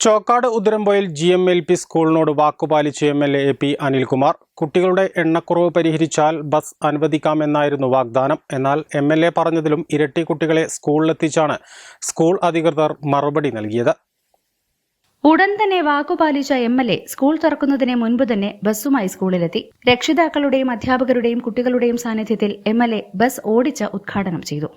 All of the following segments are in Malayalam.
Chokkad Udarampoyil G M L P സ്കൂളിനോട് വാക്കുപാലിച്ച് M L A P Anilkumar. കുട്ടികളുടെ എണ്ണക്കുറവ് പരിഹരിച്ചാൽ ബസ് അനുവദിക്കാമെന്നായിരുന്നു വാഗ്ദാനം. എന്നാൽ എം എൽ എ പറഞ്ഞതിലും ഇരട്ടി കുട്ടികളെ സ്കൂളിലെത്തിച്ചാണ് സ്കൂൾ അധികൃതർ മറുപടി നൽകിയത്. ഉടൻ തന്നെ വാക്കുപാലിച്ച എം എൽ എ സ്കൂൾ തുറക്കുന്നതിന് മുൻപ് തന്നെ ബസ്സുമായി സ്കൂളിലെത്തി. രക്ഷിതാക്കളുടെയും അധ്യാപകരുടെയും കുട്ടികളുടെയും സാന്നിധ്യത്തിൽ എം എൽ എ ബസ് ഓടിച്ച ഉദ്ഘാടനം ചെയ്തു.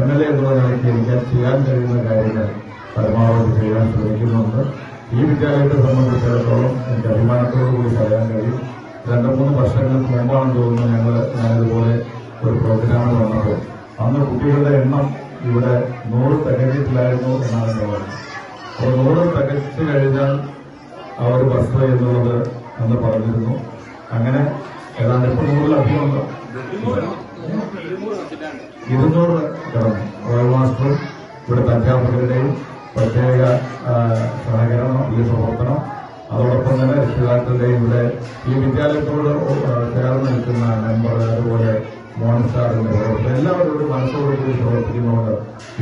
എം എൽ എ എന്നുള്ള നിലയ്ക്ക് എനിക്ക് ചെയ്യാൻ കഴിയുന്ന കാര്യങ്ങൾ പരമാവധി ചെയ്യാൻ ശ്രമിക്കുന്നുണ്ട്. ഈ വിദ്യാലയത്തെ സംബന്ധിച്ചിടത്തോളം എനിക്ക് അഭിമാനത്തോടു കൂടി പറയാൻ കഴിയും. രണ്ട് മൂന്ന് വർഷങ്ങൾക്ക് മുമ്പാണെന്ന് തോന്നുന്നു ഞങ്ങൾ ഞാനിതുപോലെ ഒരു പ്രോഗ്രാമിൽ വന്നത് അന്ന് കുട്ടികളുടെ എണ്ണം ഇവിടെ നൂറ് തികഞ്ഞിട്ടില്ലായിരുന്നു എന്നാണ് എന്റെ പറഞ്ഞത് അപ്പോൾ നൂറ് തികച്ചു കഴിഞ്ഞാൽ ഒരു ബസ് എന്നുള്ളത് അന്ന് പറഞ്ഞിരുന്നു. അങ്ങനെ ഏതാണ്ട് ഇപ്പോൾ നൂറിലധികം ഉണ്ടോ? ഇരുന്നൂറ്. കടന്നു. റോയൽ മാസ്റ്ററും ഇവിടുത്തെ അധ്യാപകരുടെയും പ്രത്യേക സഹകരണം ഈ പ്രവർത്തനം അതോടൊപ്പം തന്നെ രക്ഷിതാക്കളുടെ ഇവിടെ ഈ വിദ്യാലയത്തോട് ചേർന്ന് നിൽക്കുന്ന മെമ്പർ അതുപോലെ മോൺസ്റ്റാറിന്റെ പ്രവർത്തനം എല്ലാവരോടും മനസ്സോട് മനസ്സോടുകൂടി പ്രവർത്തിക്കുന്നുണ്ട്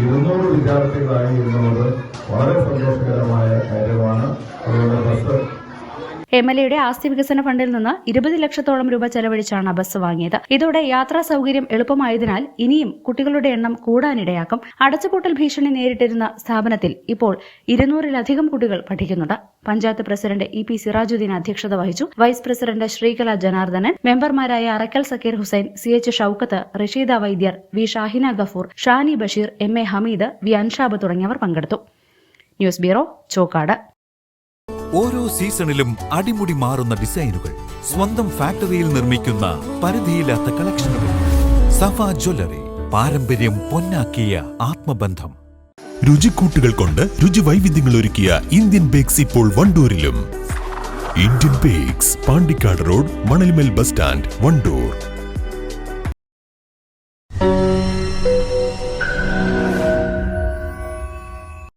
ഇരുന്നൂറ് വിദ്യാർത്ഥികളായി ഇരുന്നത് വളരെ സന്തോഷകരമായ കാര്യമാണ്. അതുകൊണ്ട് ബസ് എം എൽ എയുടെ ആസ്തി വികസന ഫണ്ടിൽ നിന്ന് ഇരുപത് ലക്ഷത്തോളം രൂപ ചെലവഴിച്ചാണ് ബസ് വാങ്ങിയത്. ഇതോടെ യാത്രാ സൗകര്യം എളുപ്പമായതിനാൽ ഇനിയും കുട്ടികളുടെ എണ്ണം കൂടാനിടയാക്കും. അടച്ചുപൂട്ടൽ ഭീഷണി നേരിട്ടിരുന്ന സ്ഥാപനത്തിൽ ഇപ്പോൾ ഇരുന്നൂറിലധികം കുട്ടികൾ പഠിക്കുന്നുണ്ട്. Panchayat president E P Sirajuddeen അധ്യക്ഷത വഹിച്ചു. വൈസ് പ്രസിഡന്റ് ശ്രീകല ജനാർദ്ദനൻ മെമ്പർമാരായ Arakkal Sakkeer Hussain C H Shoukath Rasheeda Vaidyar V Shahina Gafoor Shani Basheer M A Hameed V Anshab തുടങ്ങിയവർ പങ്കെടുത്തു. News bureau Chokkad. ഓരോ സീസണിലും അടിമുടി മാറുന്ന ഡിസൈനുകൾ സ്വന്തം ഫാക്ടറിയിൽ നിർമ്മിക്കുന്ന പരിധിയില്ലാത്ത കളക്ഷനുകൾ. സഫ ജ്വല്ലറി പാരമ്പര്യം പൊന്നാക്കിയ ആത്മബന്ധം. രുചിക്കൂട്ടുകൾ കൊണ്ട് രുചി വൈവിധ്യങ്ങൾ ഒരുക്കിയ ഇന്ത്യൻ ബേക്സ് ഇപ്പോൾ വണ്ടൂരിലും. Indian bakes Pandikkad road Manalmel bus stand Wandoor.